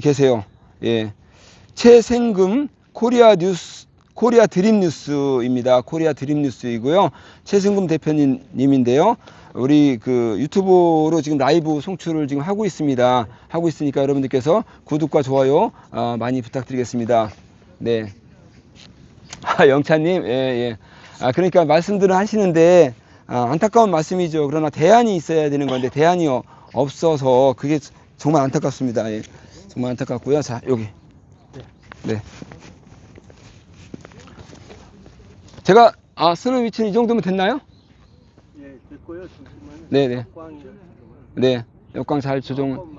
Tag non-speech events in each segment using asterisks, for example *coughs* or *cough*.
계세요. 예. 최생금 코리아 뉴스 코리아 드림 뉴스입니다. 코리아 드림 뉴스이고요. 최승금 대표님인데요. 우리 그 유튜브로 지금 라이브 송출을 지금 하고 있습니다. 하고 있으니까 여러분들께서 구독과 좋아요 어, 많이 부탁드리겠습니다. 네. 아, 영찬님, 예, 예. 아, 그러니까 말씀들을 하시는데, 아, 안타까운 말씀이죠. 그러나 대안이 있어야 되는 건데, 대안이 어- 없어서, 그게 정말 안타깝습니다. 예. 정말 안타깝고요. 자, 여기. 네. 제가, 아, 쓰는 위치는 이 정도면 됐나요? 예, 됐고요. 네네. 꽝이 네. 역광 잘 조정.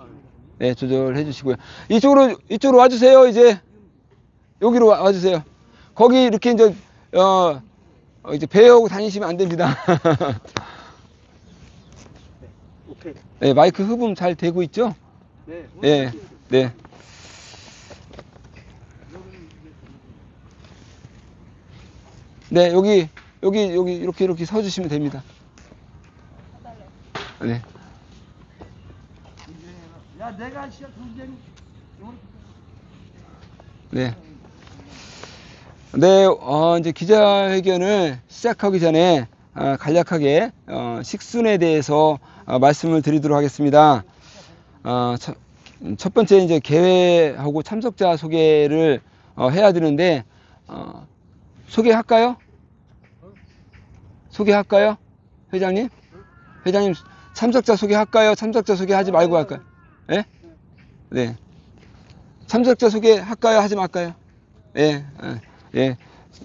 네, 조절해 주시고요. 이쪽으로, 이쪽으로 와주세요, 이제. 여기로 와, 와주세요. 거기 이렇게 이제, 어, 어, 이제 배우고 다니시면 안 됩니다. *laughs* 오케이. 네, 마이크 흡음 잘 되고 있죠? 네. 네, 네. 네, 여기, 여기, 여기, 이렇게, 이렇게 서주시면 됩니다. 네. 네. 네, 어, 이제 기자회견을 시작하기 전에 어, 간략하게 어, 식순에 대해서 어, 말씀을 드리도록 하겠습니다. 어, 첫, 첫 번째 이제 개회하고 참석자 소개를 어, 해야 되는데 어, 소개할까요? 소개할까요? 회장님? 회장님 참석자 소개할까요? 참석자 소개하지 말고 할까요? 예? 네. 참석자 소개할까요? 하지 말까요? 예, 예, 예,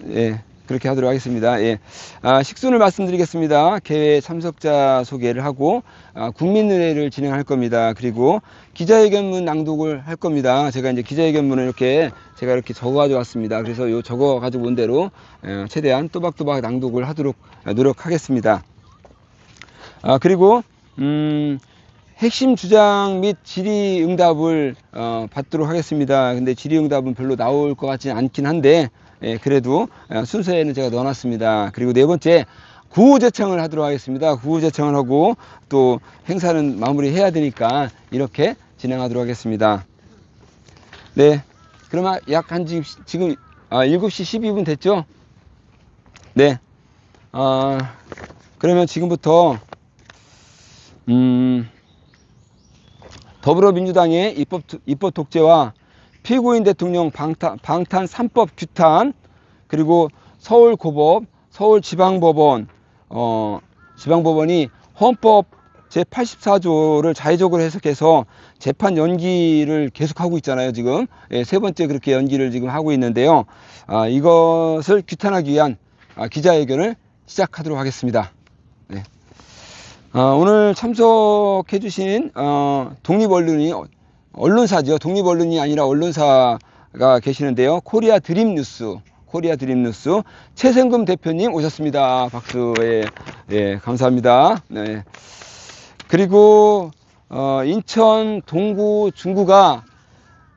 예, 그렇게 하도록 하겠습니다. 예. 아, 식순을 말씀드리겠습니다. 개회 참석자 소개를 하고, 아, 국민의회를 진행할 겁니다. 그리고 기자회견문 낭독을 할 겁니다. 제가 이제 기자회견문을 이렇게, 제가 이렇게 적어 가져왔습니다. 그래서 요 적어 가지고 온 대로, 어, 최대한 또박또박 낭독을 하도록 노력하겠습니다. 아, 그리고, 음, 핵심 주장 및 질의응답을 어, 받도록 하겠습니다. 근데 질의응답은 별로 나올 것 같지는 않긴 한데 예, 그래도 어, 순서에는 제가 넣어놨습니다. 그리고 네 번째 구호제청을 하도록 하겠습니다. 구호제청을 하고 또 행사는 마무리해야 되니까 이렇게 진행하도록 하겠습니다. 네, 그러면 약 한 지금 아, 7시 12분 됐죠? 네. 아, 그러면 지금부터 음. 더불어민주당의 입법, 입법 독재와 피고인 대통령 방탄, 방탄 3법 규탄, 그리고 서울고법, 서울지방법원, 어, 지방법원이 헌법 제84조를 자의적으로 해석해서 재판 연기를 계속하고 있잖아요, 지금. 예, 세 번째 그렇게 연기를 지금 하고 있는데요. 아, 이것을 규탄하기 위한 아, 기자회견을 시작하도록 하겠습니다. 네. 어, 오늘 참석해 주신 어, 독립언론이 언론사죠. 독립 언론이 아니라 언론사가 계시는데요. 코리아 드림 뉴스, 코리아 드림 뉴스 최생금 대표님 오셨습니다. 박수. 예, 예 감사합니다. 네. 그리고 어, 인천 동구 중구가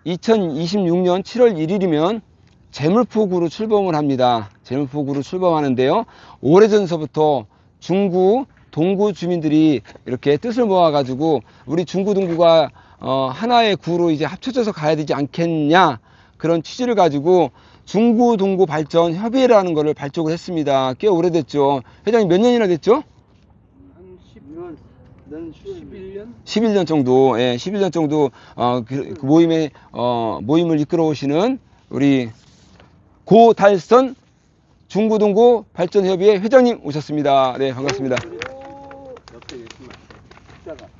2026년 7월 1일이면 재물포구로 출범을 합니다. 재물포구로 출범하는데요. 오래전서부터 중구 동구 주민들이 이렇게 뜻을 모아가지고 우리 중구 동구가 어, 하나의 구로 이제 합쳐져서 가야 되지 않겠냐 그런 취지를 가지고 중구 동구 발전 협의회라는 것을 발족을 했습니다. 꽤 오래됐죠. 회장님 몇 년이나 됐죠? 한 10년, 난 11년? 11년 정도, 예, 11년 정도 어, 그, 그 모임에 어, 모임을 이끌어 오시는 우리 고달선 중구 동구 발전 협의회 회장님 오셨습니다. 네, 반갑습니다.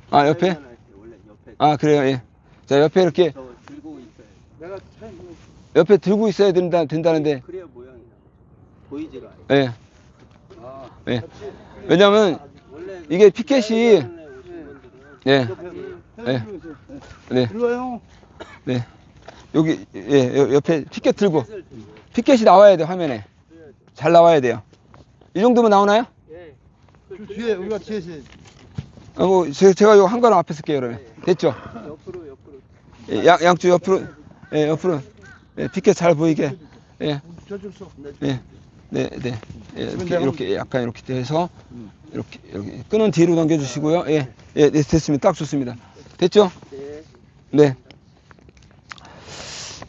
아, 옆에? 아, 그래요, 예. 자, 옆에 이렇게 저 들고 있어요. 내가 참 옆에 들고 있어야 된다, 된다는데, 그래야 모양이 나. 보이지가 않아. 예, 아, 예. 왜냐면 원래 이게 피켓이, 예, 옆에 예, 네, 들어와요. 네. 여기, 예, 여- 옆에 피켓 들고. 피켓이 나와야 돼, 화면에. 잘 나와야 돼요. 이 정도면 나오나요? 예. 뒤에 우리가 뒤에서 아, 뭐, 제- 제가 이거 한가로 앞에 쓸게요, 그러면. 됐죠? 옆으로 옆으로. 예, 양, 양쪽 옆으로, 예, 옆으로, 예, 피켓 잘 보이게, 예, 예, 네, 네, 예, 이렇게, 이렇게, 약간 이렇게 해서, 이렇게, 이렇게, 끈은 뒤로 넘겨주시고요, 예, 예, 네, 됐습니다. 딱 좋습니다. 됐죠? 네. 네.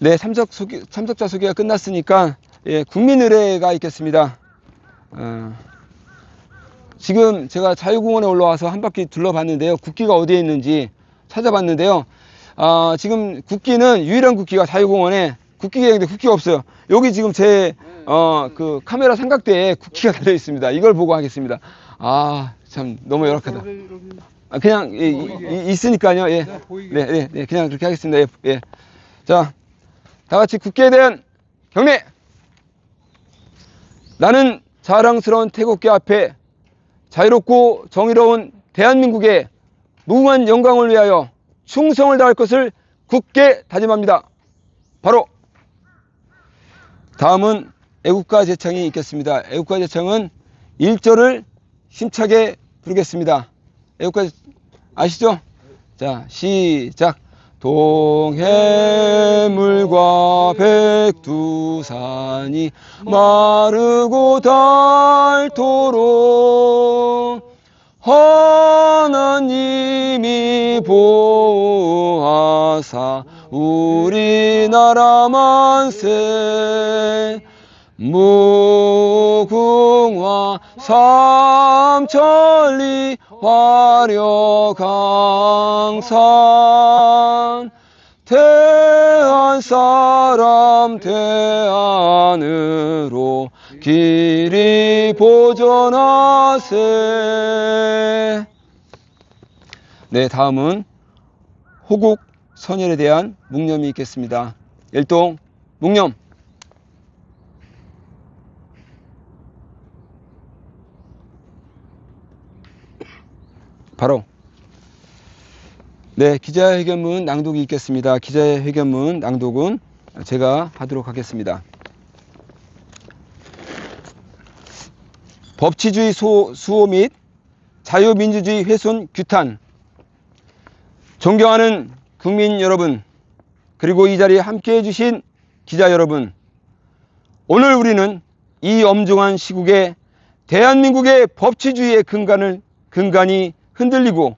네, 참석 소개, 참석자 소개가 끝났으니까 예, 국민 의례가 있겠습니다. 어, 지금 제가 자유공원에 올라와서 한 바퀴 둘러봤는데요. 국기가 어디에 있는지 찾아봤는데요. 아, 지금 국기는 유일한 국기가 자유공원에 국기가 있는데 국기가 없어요. 여기 지금 제, 어, 그 카메라 삼각대에 국기가 달려 있습니다. 이걸 보고 하겠습니다. 아, 참, 너무 열악하다. 아, 그냥, 예, 이- 이- 있으니까요. 예. 네. 네, 네, 네, 그냥 그렇게 하겠습니다. 예, 예. 자, 다 같이 국기에 대한 경례! 나는 자랑스러운 태국계 앞에 자유롭고 정의로운 대한민국의 무궁한 영광을 위하여 충성을 다할 것을 굳게 다짐합니다. 바로 다음은 애국가 제창이 있겠습니다. 애국가 제창은 1절을 힘차게 부르겠습니다. 애국가 제- 아시죠? 자, 시작. 동해물과 백두산이 마르고 닳도록 하나님이 보호하사 우리나라 만세 무궁화 삼천리 화려강산 대한 사람 대안으로 길이 보존하세 네 다음은 호국 선열에 대한 묵념이 있겠습니다 일동 묵념 바로 네 기자회견문 낭독이 있겠습니다. 기자회견문 낭독은 제가 하도록 하겠습니다. 법치주의 소, 수호 및 자유민주주의 훼손 규탄 존경하는 국민 여러분 그리고 이 자리에 함께해 주신 기자 여러분 오늘 우리는 이 엄중한 시국에 대한민국의 법치주의의 근간을 근간이 흔들리고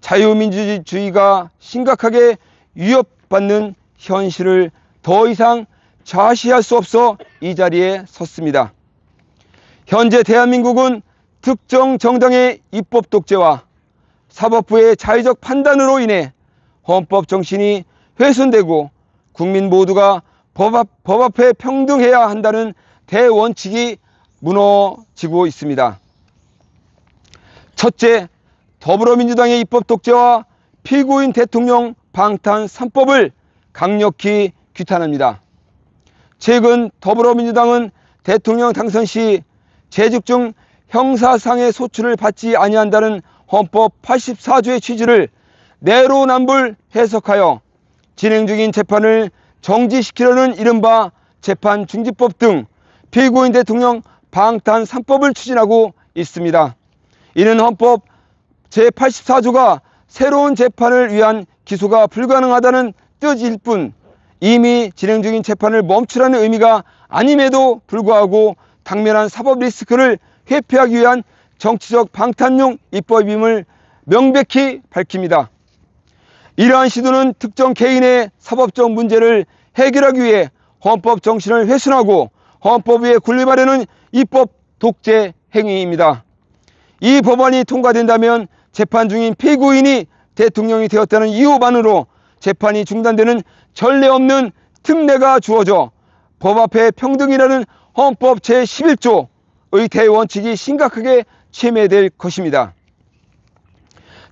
자유민주주의가 심각하게 위협받는 현실을 더 이상 좌시할 수 없어 이 자리에 섰습니다. 현재 대한민국은 특정 정당의 입법 독재와 사법부의 자의적 판단으로 인해 헌법 정신이 훼손되고 국민 모두가 법, 앞, 법 앞에 평등해야 한다는 대원칙이 무너지고 있습니다. 첫째, 더불어민주당의 입법 독재와 피고인 대통령 방탄 3법을 강력히 규탄합니다. 최근 더불어민주당은 대통령 당선 시 재직 중 형사상의 소출을 받지 아니한다는 헌법 84조의 취지를 내로남불 해석하여 진행 중인 재판을 정지시키려는 이른바 재판 중지법 등 피고인 대통령 방탄 3법을 추진하고 있습니다. 이는 헌법 제84조가 새로운 재판을 위한 기소가 불가능하다는 뜻일 뿐 이미 진행 중인 재판을 멈추라는 의미가 아님에도 불구하고 당면한 사법 리스크를 회피하기 위한 정치적 방탄용 입법임을 명백히 밝힙니다. 이러한 시도는 특정 개인의 사법적 문제를 해결하기 위해 헌법 정신을 훼손하고 헌법 위에 군림하려는 입법 독재 행위입니다. 이 법안이 통과된다면 재판 중인 피고인이 대통령이 되었다는 이유만으로 재판이 중단되는 전례 없는 특례가 주어져 법 앞에 평등이라는 헌법 제11조의 대원칙이 심각하게 침해될 것입니다.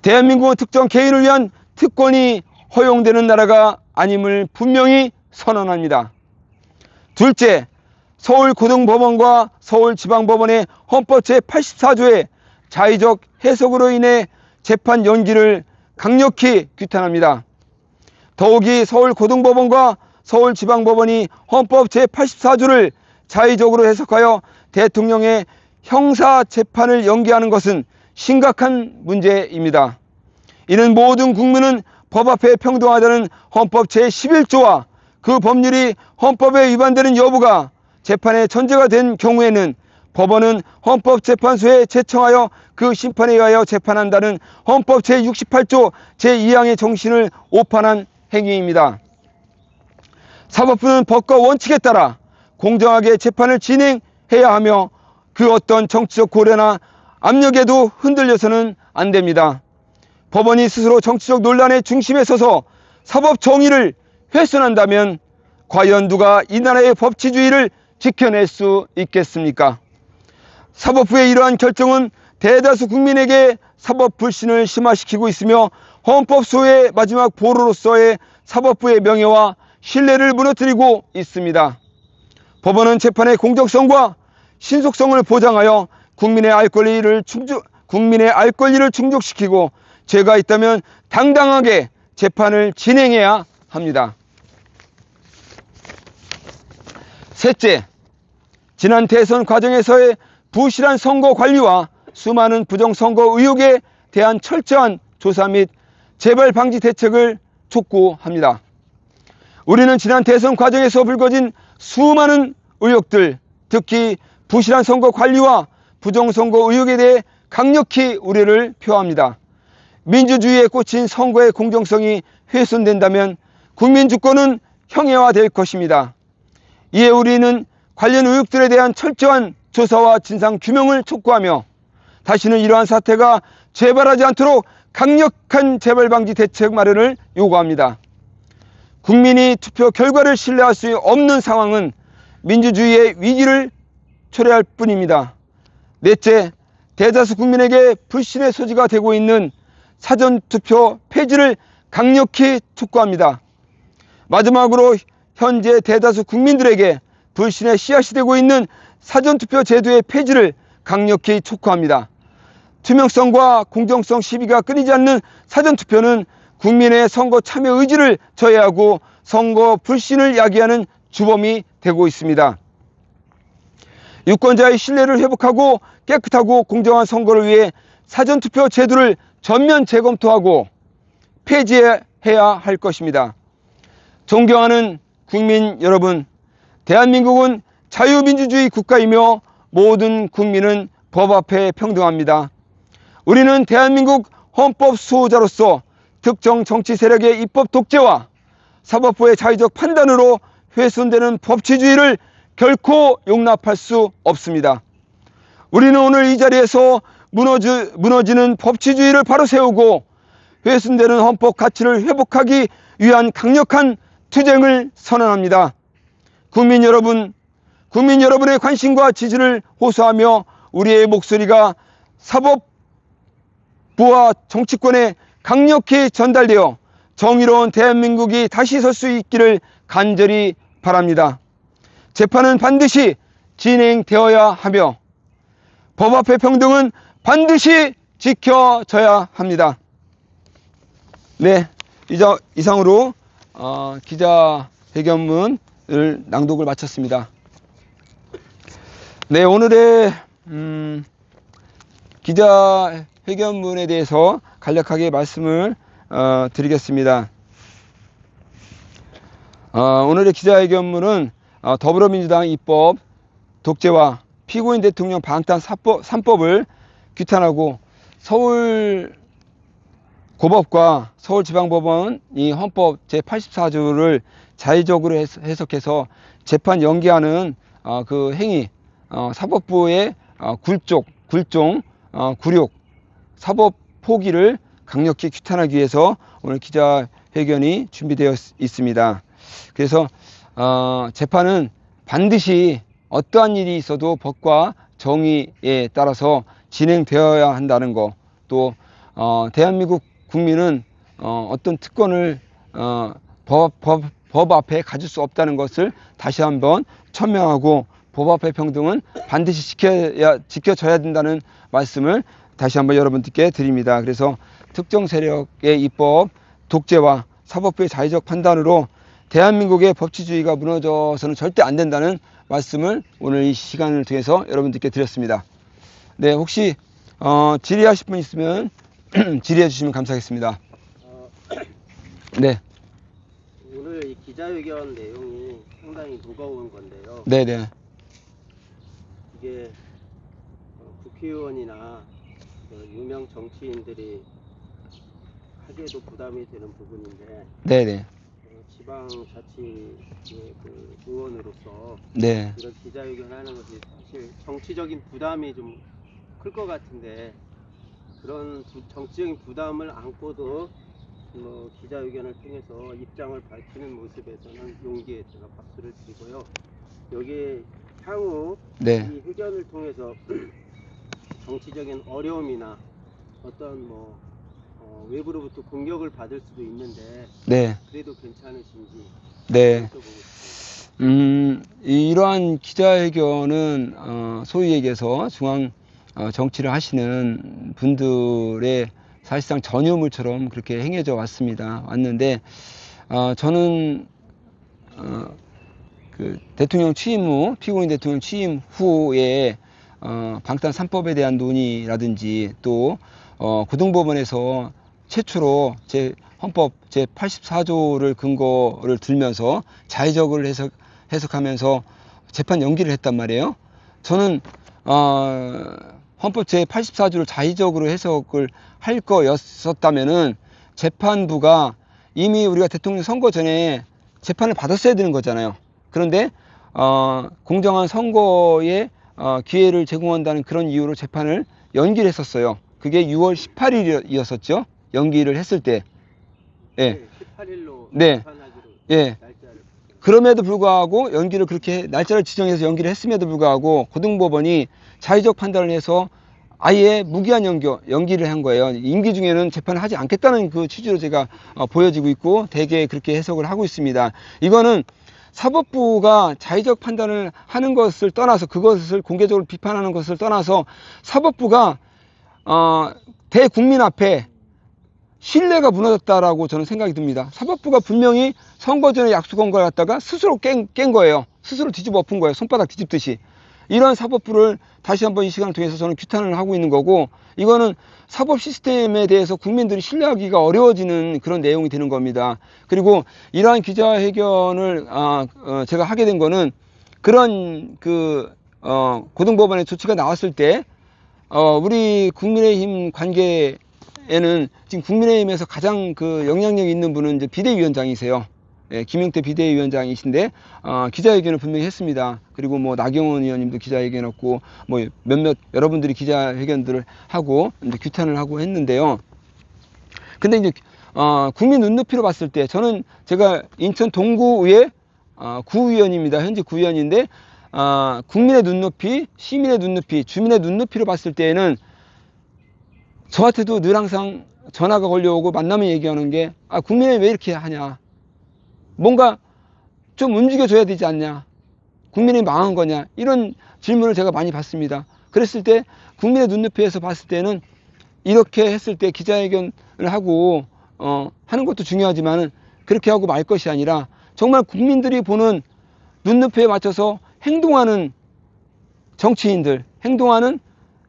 대한민국은 특정 개인을 위한 특권이 허용되는 나라가 아님을 분명히 선언합니다. 둘째, 서울고등법원과 서울지방법원의 헌법 제84조의 자의적 해석으로 인해 재판 연기를 강력히 규탄합니다. 더욱이 서울고등법원과 서울지방법원이 헌법 제84조를 자의적으로 해석하여 대통령의 형사 재판을 연기하는 것은 심각한 문제입니다. 이는 모든 국민은 법 앞에 평등하다는 헌법 제11조와 그 법률이 헌법에 위반되는 여부가 재판의 전제가 된 경우에는 법원은 헌법재판소에 제청하여 그 심판에 의하여 재판한다는 헌법 제68조 제2항의 정신을 오판한 행위입니다. 사법부는 법과 원칙에 따라 공정하게 재판을 진행해야 하며 그 어떤 정치적 고려나 압력에도 흔들려서는 안 됩니다. 법원이 스스로 정치적 논란의 중심에 서서 사법 정의를 훼손한다면 과연 누가 이 나라의 법치주의를 지켜낼 수 있겠습니까? 사법부의 이러한 결정은 대다수 국민에게 사법 불신을 심화시키고 있으며 헌법 소의 마지막 보루로서의 사법부의 명예와 신뢰를 무너뜨리고 있습니다. 법원은 재판의 공정성과 신속성을 보장하여 국민의 알 권리를 충족, 국민의 알 권리를 충족시키고 죄가 있다면 당당하게 재판을 진행해야 합니다. 셋째, 지난 대선 과정에서의 부실한 선거 관리와 수많은 부정선거 의혹에 대한 철저한 조사 및 재발 방지 대책을 촉구합니다. 우리는 지난 대선 과정에서 불거진 수많은 의혹들, 특히 부실한 선거 관리와 부정선거 의혹에 대해 강력히 우려를 표합니다. 민주주의에 꽂힌 선거의 공정성이 훼손된다면 국민 주권은 형해화될 것입니다. 이에 우리는 관련 의혹들에 대한 철저한 조사와 진상 규명을 촉구하며 다시는 이러한 사태가 재발하지 않도록 강력한 재발 방지 대책 마련을 요구합니다. 국민이 투표 결과를 신뢰할 수 없는 상황은 민주주의의 위기를 초래할 뿐입니다. 넷째, 대다수 국민에게 불신의 소지가 되고 있는 사전투표 폐지를 강력히 촉구합니다. 마지막으로 현재 대다수 국민들에게 불신의 씨앗이 되고 있는 사전투표 제도의 폐지를 강력히 촉구합니다. 투명성과 공정성 시비가 끊이지 않는 사전투표는 국민의 선거 참여 의지를 저해하고 선거 불신을 야기하는 주범이 되고 있습니다. 유권자의 신뢰를 회복하고 깨끗하고 공정한 선거를 위해 사전투표 제도를 전면 재검토하고 폐지해야 할 것입니다. 존경하는 국민 여러분, 대한민국은 자유민주주의 국가이며 모든 국민은 법 앞에 평등합니다. 우리는 대한민국 헌법 수호자로서 특정 정치 세력의 입법 독재와 사법부의 자의적 판단으로 훼손되는 법치주의를 결코 용납할 수 없습니다. 우리는 오늘 이 자리에서 무너지, 무너지는 법치주의를 바로 세우고 훼손되는 헌법 가치를 회복하기 위한 강력한 투쟁을 선언합니다. 국민 여러분, 국민 여러분의 관심과 지지를 호소하며 우리의 목소리가 사법부와 정치권에 강력히 전달되어 정의로운 대한민국이 다시 설 수 있기를 간절히 바랍니다. 재판은 반드시 진행되어야 하며 법 앞의 평등은 반드시 지켜져야 합니다. 네, 이자, 이상으로 어, 기자회견문을 낭독을 마쳤습니다. 네, 오늘의 음, 기자회견문에 대해서 간략하게 말씀을 어, 드리겠습니다. 어, 오늘의 기자회견문은 어, 더불어민주당 입법 독재와 피고인 대통령 방탄 3법을 규탄하고 서울 고법과 서울지방법원이 헌법 제84조를 자의적으로 해석- 해석해서 재판 연기하는 어, 그 행위, 어, 사법부의 어, 굴족, 굴종, 어, 굴욕, 사법 포기를 강력히 규탄하기 위해서 오늘 기자회견이 준비되어 있- 있습니다. 그래서 어, 재판은 반드시 어떠한 일이 있어도 법과 정의에 따라서 진행되어야 한다는 거, 또 어, 대한민국 국민은 어, 어떤 특권을 어, 법, 법, 법 앞에 가질 수 없다는 것을 다시 한번 천명하고 법 앞의 평등은 반드시 지켜야, 지켜져야 된다는 말씀을 다시 한번 여러분들께 드립니다. 그래서 특정 세력의 입법, 독재와 사법부의 자의적 판단으로 대한민국의 법치주의가 무너져서는 절대 안 된다는 말씀을 오늘 이 시간을 통해서 여러분들께 드렸습니다. 네, 혹시 어, 질의하실 분 있으면 *clears throat* 질의해 주시면 감사하겠습니다. 어, *clears throat* 네, 오늘 이 기자회견 내용이 상당히 무거운 건데요. 네, 네, 이게 어, 국회의원이나 그 유명 정치인들이 하기에도 부담이 되는 부분인데 네, 네, 어, 지방자치 그 의원으로서 네. 이런 기자회견 하는 것이 사실 정치적인 부담이 좀 클 것 같은데 그런 부- 정치적인 부담을 안고도 뭐 기자회견을 통해서 입장을 밝히는 모습에서는 용기에 제가 박수를 드리고요. 여기 향후 네. 이 회견을 통해서 *clears throat* 정치적인 어려움이나 어떤 뭐 어, 외부로부터 공격을 받을 수도 있는데 네. 그래도 괜찮으신지 네. 음, 이- 이러한 기자회견은 어, 소위 얘기해서 중앙 어, 정치를 하시는 분들의 사실상 전유물처럼 그렇게 행해져 왔습니다. 왔는데 어, 저는 어, 그 대통령 취임 후 피고인 대통령 취임 후에 어, 방탄 3법에 대한 논의라든지 또 어, 고등법원에서 최초로 제 헌법 제 84조를 근거를 들면서 자의적으로 해석, 해석하면서 재판 연기를 했단 말이에요. 저는 어, 헌법 제 84조를 자의적으로 해석을 할 거였었다면은 재판부가 이미 우리가 대통령 선거 전에 재판을 받았어야 되는 거잖아요. 그런데 어, 공정한 선거에 어, 기회를 제공한다는 그런 이유로 재판을 연기를 했었어요. 그게 6월 18일이었었죠. 연기를 했을 때. 예. 18일로 네. 재판하기로 예. 그럼에도 불구하고 연기를 그렇게 날짜를 지정해서 연기를 했음에도 불구하고 고등법원이 자의적 판단을 해서 아예 무기한 연기, 연기를 한 거예요. 임기 중에는 재판을 하지 않겠다는 그 취지로 제가 어, 보여지고 있고 대개 그렇게 해석을 하고 있습니다. 이거는 사법부가 자의적 판단을 하는 것을 떠나서 그것을 공개적으로 비판하는 것을 떠나서 사법부가 어, 대국민 앞에 신뢰가 무너졌다라고 저는 생각이 듭니다. 사법부가 분명히 선거 전에 약속한 걸 갖다가 스스로 깬, 깬 거예요. 스스로 뒤집어 엎은 거예요. 손바닥 뒤집듯이. 이런 사법부를 다시 한번 이 시간을 통해서 저는 규탄을 하고 있는 거고, 이거는 사법 시스템에 대해서 국민들이 신뢰하기가 어려워지는 그런 내용이 되는 겁니다. 그리고 이러한 기자회견을, 아, 어, 제가 하게 된 거는 그런 그, 어, 고등법원의 조치가 나왔을 때, 어, 우리 국민의힘 관계에는 지금 국민의힘에서 가장 그 영향력 있는 분은 이제 비대위원장이세요. 예, 김용태 비대위원장이신데 어, 기자회견을 분명히 했습니다. 그리고 뭐 나경원 의원님도 기자회견했고 뭐 몇몇 여러분들이 기자회견들을 하고 규탄을 하고 했는데요. 근데 이제 어, 국민 눈높이로 봤을 때 저는 제가 인천 동구의 어, 구의원입니다. 현재 구의원인데 어, 국민의 눈높이, 시민의 눈높이, 주민의 눈높이로 봤을 때에는 저한테도 늘 항상 전화가 걸려오고 만나면 얘기하는 게 아, 국민이 왜 이렇게 하냐? 뭔가 좀 움직여줘야 되지 않냐? 국민이 망한 거냐? 이런 질문을 제가 많이 받습니다. 그랬을 때 국민의 눈높이에서 봤을 때는 이렇게 했을 때 기자회견을 하고 어, 하는 것도 중요하지만은 그렇게 하고 말 것이 아니라 정말 국민들이 보는 눈높이에 맞춰서 행동하는 정치인들, 행동하는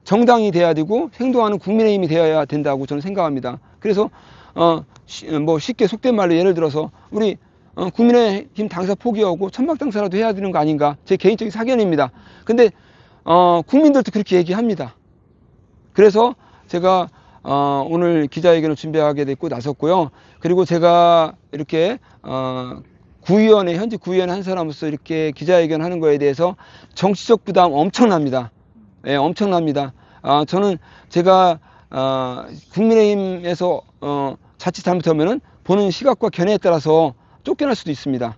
정당이 돼야 되고 행동하는 국민의힘이 되어야 된다고 저는 생각합니다. 그래서 어, 쉬- 뭐 쉽게 속된 말로 예를 들어서 우리 어, 국민의힘 당사 포기하고 천막 당사라도 해야 되는 거 아닌가 제 개인적인 사견입니다. 근데 어, 국민들도 그렇게 얘기합니다. 그래서 제가 어, 오늘 기자회견을 준비하게 됐고 나섰고요. 그리고 제가 이렇게 어, 구의원의 현재 구의원 한 사람으로서 이렇게 기자회견 하는 거에 대해서 정치적 부담 엄청납니다. 예, 엄청납니다. 아, 저는 제가 아, 국민의힘에서 어, 자칫 잘못하면은 보는 시각과 견해에 따라서 쫓겨날 수도 있습니다.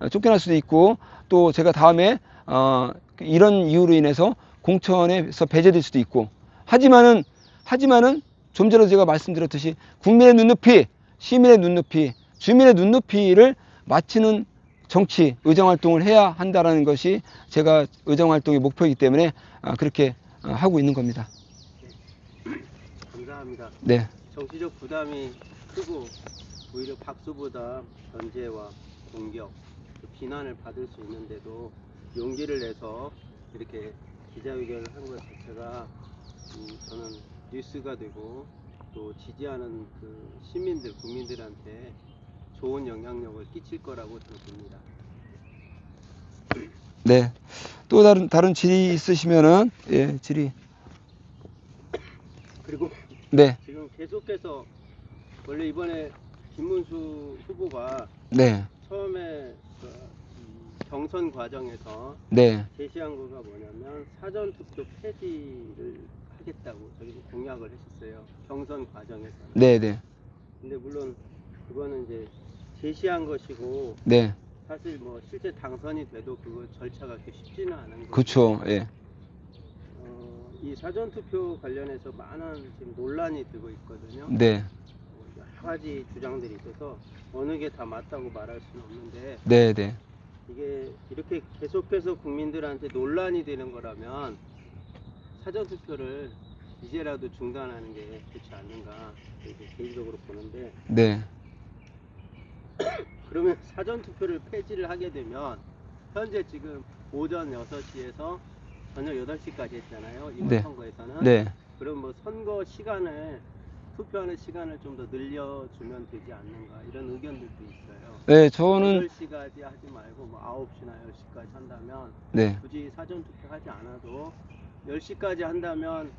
어, 쫓겨날 수도 있고 또 제가 다음에 어, 이런 이유로 인해서 공천에서 배제될 수도 있고 하지만은 하지만은 좀 전에 제가 말씀드렸듯이 국민의 눈높이, 시민의 눈높이, 주민의 눈높이를 맞추는 정치, 의정 활동을 해야 한다라는 것이 제가 의정 활동의 목표이기 때문에 아, 그렇게 아, 하고 있는 겁니다. 감사합니다. 네, 정치적 부담이 크고 오히려 박수보다 견제와 공격, 또 비난을 받을 수 있는데도 용기를 내서 이렇게 기자회견을 한 것 자체가 음, 저는 뉴스가 되고 또 지지하는 그 시민들, 국민들한테 좋은 영향력을 끼칠 거라고 저는 봅니다. *clears throat* 네. 또 다른 다른 질의 있으시면은 예, 질의. 그리고 네, 지금 계속해서 원래 이번에 김문수 후보가 네, 처음에 그, 음, 경선 과정에서 네, 제시한 거가 뭐냐면 사전 투표 폐지를 하겠다고 저기 공약을 했었어요. 경선 과정에서는. 네, 네, 근데 물론 그거는 이제 제시한 것이고 네, 사실 뭐 실제 당선이 돼도 그거 절차가 그렇게 쉽지는 않은 거고. 그렇죠. 예, 어, 이 사전 투표 관련해서 많은 지금 논란이 되고 있거든요. 네, 가지 주장들이 있어서 어느 게 다 맞다고 말할 수는 없는데 네, 네, 이게 이렇게 계속해서 국민들한테 논란이 되는 거라면 사전 투표를 이제라도 중단하는 게 좋지 않는가 이렇게 개인적으로 보는데 네, *coughs* 그러면 사전 투표를 폐지를 하게 되면 현재 지금 오전 6시에서 저녁 8시까지 했잖아요. 이번 네. 선거에서는. 네, 그럼 뭐 선거 시간을 투표하는 시간을 좀 더 늘려주면 되지 않는가 이런 의견들도 있어요. 네, 저는 10시까지 하지 말고 뭐 9시나 10시까지 한다면 네, 굳이 사전 투표하지 않아도 10시까지 한다면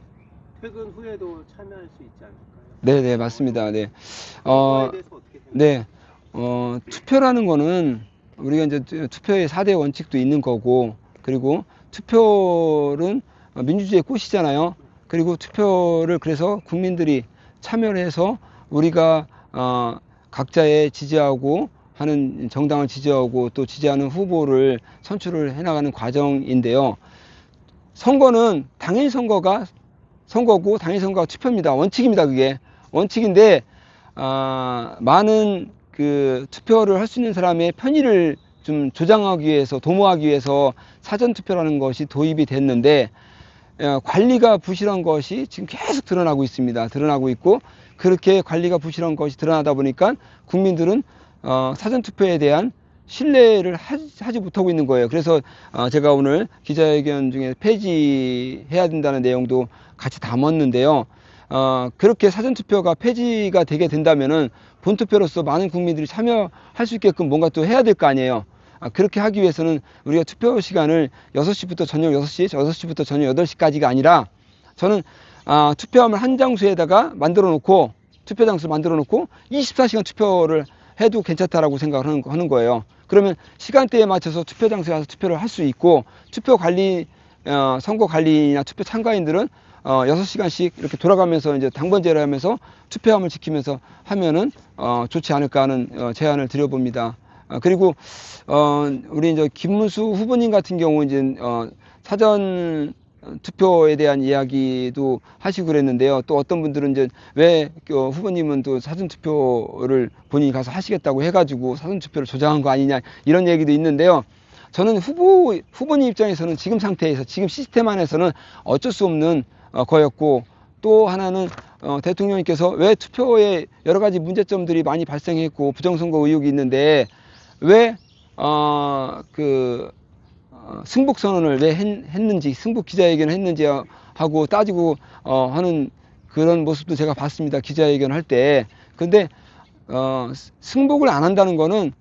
퇴근 후에도 참여할 수 있지 않을까요? 네, 네, 맞습니다. 네, 어? 네, 어, 투표라는 거는 우리가 이제 투- 투표의 4대 원칙도 있는 거고, 그리고 투표는 민주주의의 꽃이잖아요. 그리고 투표를 그래서 국민들이 참여를 해서 우리가 어, 각자의 지지하고 하는 정당을 지지하고 또 지지하는 후보를 선출을 해나가는 과정인데요. 선거는 당일 선거가 선거고 당일 선거가 투표입니다. 원칙입니다. 그게 원칙인데 아, 많은 그 투표를 할 수 있는 사람의 편의를 좀 조장하기 위해서 도모하기 위해서 사전 투표라는 것이 도입이 됐는데 어, 관리가 부실한 것이 지금 계속 드러나고 있습니다. 드러나고 있고 그렇게 관리가 부실한 것이 드러나다 보니까 국민들은 어, 사전 투표에 대한 신뢰를 하지, 하지 못하고 있는 거예요. 그래서 어, 제가 오늘 기자회견 중에 폐지해야 된다는 내용도 같이 담았는데요. 어, 그렇게 사전 투표가 폐지가 되게 된다면은 본 투표로서 많은 국민들이 참여할 수 있게끔 뭔가 또 해야 될 거 아니에요. 아, 그렇게 하기 위해서는 우리가 투표 시간을 6시부터 저녁 6시, 6시부터 저녁 8시까지가 아니라 저는 아, 투표함을 한 장소에다가 만들어 놓고 투표 장소를 만들어 놓고 24시간 투표를 해도 괜찮다라고 생각을 하는, 거예요. 그러면 시간대에 맞춰서 투표 장소에 가서 투표를 할 수 있고 투표 관리 어, 선거 관리나 투표 참가인들은 어, 6시간씩 이렇게 돌아가면서 이제 당번제를 하면서 투표함을 지키면서 하면은 어, 좋지 않을까 하는 어, 제안을 드려봅니다. 어, 그리고 어, 우리 이제 김문수 후보님 같은 경우 이제 어, 사전 투표에 대한 이야기도 하시고 그랬는데요. 또 어떤 분들은 이제 왜 어, 후보님은 또 사전 투표를 본인이 가서 하시겠다고 해가지고 사전 투표를 조장한 거 아니냐 이런 얘기도 있는데요. 저는 후보 후보님 입장에서는 지금 상태에서 지금 시스템 안에서는 어쩔 수 없는 어, 거였고 또 하나는 어, 대통령님께서 왜 투표에 여러 가지 문제점들이 많이 발생했고 부정선거 의혹이 있는데 왜 어그 어, 승복 선언을 왜 했, 는지 승복 기자회견을 했는지 하고 따지고 어, 하는 그런 모습도 제가 봤습니다 기자회견 할 때. 근데 어, 승복을 안 한다는 거는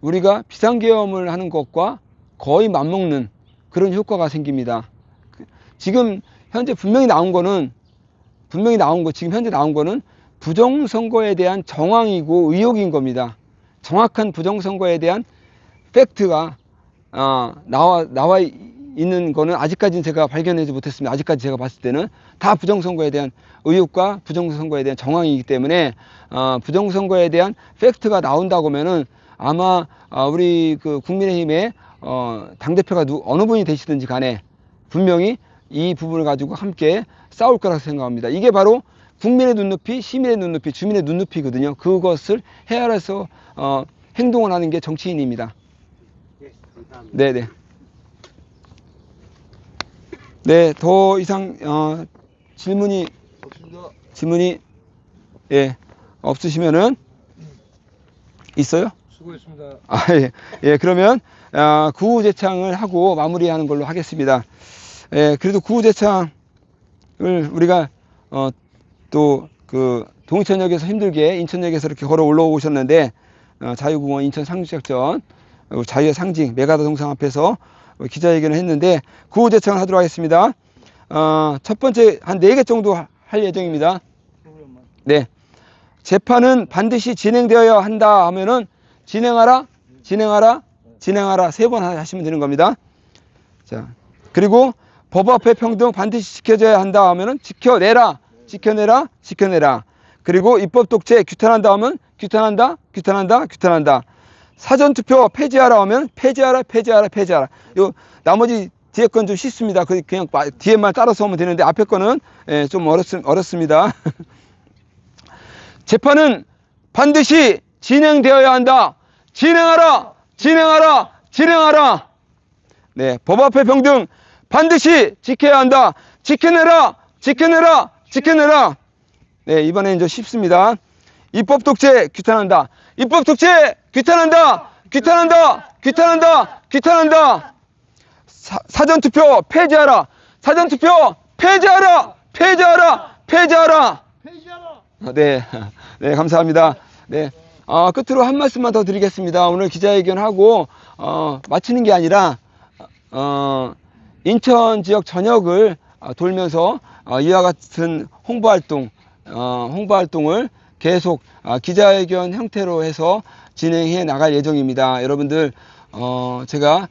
우리가 비상계엄을 하는 것과 거의 맞먹는 그런 효과가 생깁니다. 그- 지금 현재 분명히 나온 거는 분명히 나온 거 지금 현재 나온 거는 부정선거에 대한 정황이고 의혹인 겁니다. 정확한 부정선거에 대한 팩트가 어, 나와 나와 있는 거는 아직까지는 제가 발견하지 못했습니다. 아직까지 제가 봤을 때는 다 부정선거에 대한 의혹과 부정선거에 대한 정황이기 때문에 어, 부정선거에 대한 팩트가 나온다고 하면은 아마 어, 우리 그 국민의힘의 어, 당 대표가 누, 어느 분이 되시든지 간에 분명히 이 부분을 가지고 함께 싸울 거라고 생각합니다. 이게 바로 국민의 눈높이, 시민의 눈높이, 주민의 눈높이거든요. 그것을 헤아려서 어, 행동을 하는 게 정치인입니다. 예, 감사합니다. 네네. 네, 더 이상 어, 질문이 없습니다. 질문이 예 없으시면은 있어요? 수고했습니다. 아 예, 예 그러면 아, 구호 제창을 하고 마무리하는 걸로 하겠습니다. 예, 그래도 구호 제창을 우리가 어, 또 그 동천역에서 힘들게 인천역에서 이렇게 걸어 올라오셨는데 어, 자유공원 인천 상륙작전 어, 자유의 상징 메가다 동상 앞에서 어, 기자회견을 했는데 구호 제창을 하도록 하겠습니다. 어, 첫 번째 한 네 개 정도 하- 할 예정입니다. 네. 재판은 반드시 진행되어야 한다 하면은 진행하라. 네. 진행하라, 진행하라 세 번 하시면 되는 겁니다. 자, 그리고 법 앞에 평등 반드시 지켜져야 한다 하면은 지켜내라, 지켜내라, 지켜내라. 그리고 입법 독재 규탄한다 하면 규탄한다, 규탄한다, 규탄한다. 사전 투표 폐지하라 하면 폐지하라, 폐지하라, 폐지하라. 요 나머지 뒤에 건 좀 쉽습니다. 그 그냥 마- 뒤에만 따라서 하면 되는데 앞에 거는 예, 좀 어렵, 어렵습니다. *laughs* 재판은 반드시 진행되어야 한다. 진행하라, 진행하라, 진행하라. 네, 법 앞에 평등 반드시 지켜야 한다. 지켜내라, 지켜내라, 지켜내라. 네, 이번엔 이제 쉽습니다. 입법 독재 규탄한다. 입법 독재 규탄한다. 규탄한다. 규탄한다. 규탄한다. 사, 사전 투표 폐지하라. 사전 투표 폐지하라. 폐지하라. 폐지하라. 폐지하라. 아, 네, *laughs* 네, 감사합니다. 네, 어, 끝으로 한 말씀만 더 드리겠습니다. 오늘 기자회견하고 어, 마치는 게 아니라 어, 인천 지역 전역을 어, 돌면서 어, 이와 같은 홍보 활동, 어, 홍보 활동을 계속 어, 기자회견 형태로 해서 진행해 나갈 예정입니다. 여러분들, 어, 제가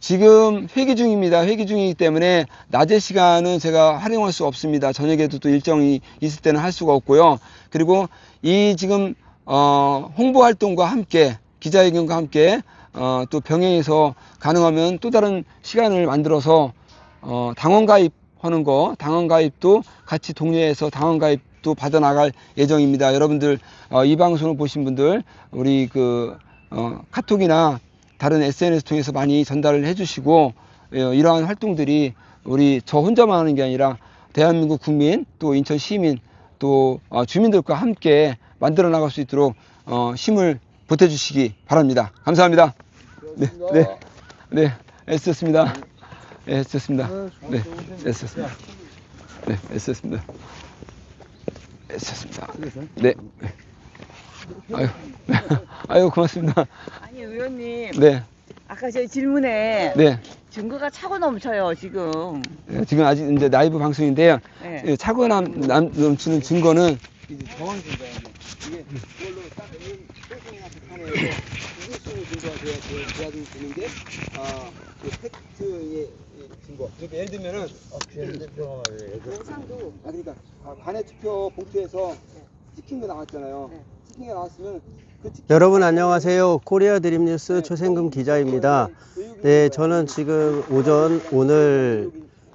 지금 회기 중입니다. 회기 중이기 때문에 낮의 시간은 제가 활용할 수 없습니다. 저녁에도 또 일정이 있을 때는 할 수가 없고요. 그리고 이 지금 어, 홍보 활동과 함께 기자회견과 함께 어, 또 병행해서 가능하면 또 다른 시간을 만들어서 어, 당원 가입 하는 거, 당원 가입도 같이 독려해서 당원 가입도 받아 나갈 예정입니다. 여러분들 어, 이 방송을 보신 분들 우리 그 어, 카톡이나 다른 SNS 통해서 많이 전달을 해주시고 어, 이러한 활동들이 우리 저 혼자만 하는 게 아니라 대한민국 국민 또 인천 시민 또 어, 주민들과 함께 만들어 나갈 수 있도록 어, 힘을 보태주시기 바랍니다. 감사합니다. 네, 네, 네, 애쓰셨습니다. 네, 애쓰셨습니다. 네, 애쓰셨습니다. 네, 애쓰셨습니다. 애쓰셨습니다. 네. 네. 아유, *laughs* 아유, 고맙습니다. 아니 의원님 네, 아까 제 질문에 네. 증거가 차고 넘쳐요 지금 네, 지금 아직 이제 라이브 방송인데요. 네. 예, 차고 남, 남, 넘치는 증거는 이제 정황 증거인데 이게 그걸로 딱 이길 수 있는 증거가 돼야 되는 게 아, 그 팩트의 이 증거. 그러니까 예를 들면은 영상도 아 그러니까 아, 간의 투표 봉투에서 찍힌 거 나왔잖아요. 네. 찍힌 게 나왔으면 그 찍힌 여러분 안녕하세요. 코리아 드림뉴스 최생금 기자입니다. 네, 저는 지금 오전 오늘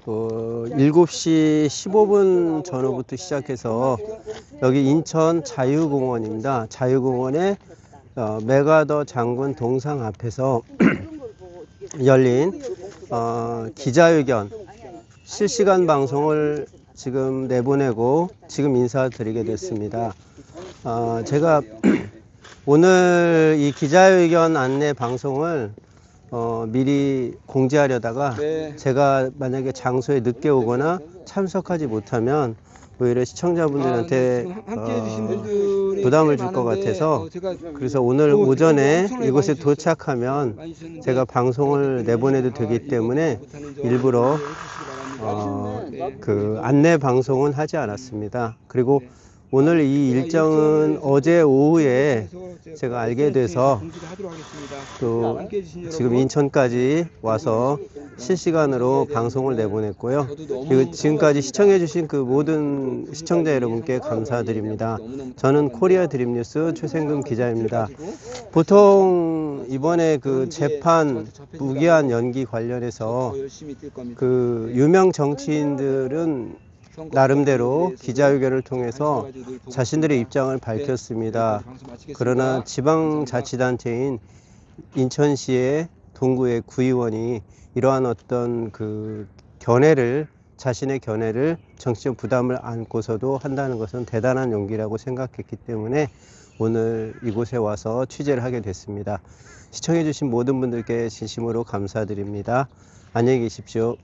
어, 7시 15분 전후부터 시작해서 여기 인천 자유공원입니다. 자유공원에 어, 메가더 장군 동상 앞에서 열린 어, 기자회견 실시간 방송을 지금 내보내고 지금 인사드리게 됐습니다. 어, 제가 *clears throat* 오늘 이 기자회견 안내 방송을 어, 미리 공지하려다가 네. 제가 만약에 장소에 늦게 오거나 참석하지 못하면 오히려 시청자분들한테 아, 함께 해주신 어, 부담을 꽤줄것 같아서 어, 그래서 오늘 또 오전에 이곳에. 도착하면 제가 방송을 내보내도 되기 때문에 일부러 어, 네. 그 안내 방송은 하지 않았습니다. 그리고 오늘 이 일정은 어제 오후에 제가 알게 돼서 또 지금 인천까지 와서 실시간으로 방송을 내보냈고요. 그리고 지금까지 시청해주신 그 모든 시청자 여러분께 감사드립니다. 저는 코리아 드림뉴스 최생금 기자입니다. 보통 이번에 그 재판 무기한 연기 관련해서 그 유명 정치인들은 나름대로 기자회견을 통해서 자신들의 입장을 밝혔습니다. 그러나 지방자치단체인 인천시의 동구의 구의원이 이러한 어떤 그 견해를 자신의 견해를 정치적 부담을 안고서도 한다는 것은 대단한 용기라고 생각했기 때문에 오늘 이곳에 와서 취재를 하게 됐습니다. 시청해주신 모든 분들께 진심으로 감사드립니다. 안녕히 계십시오.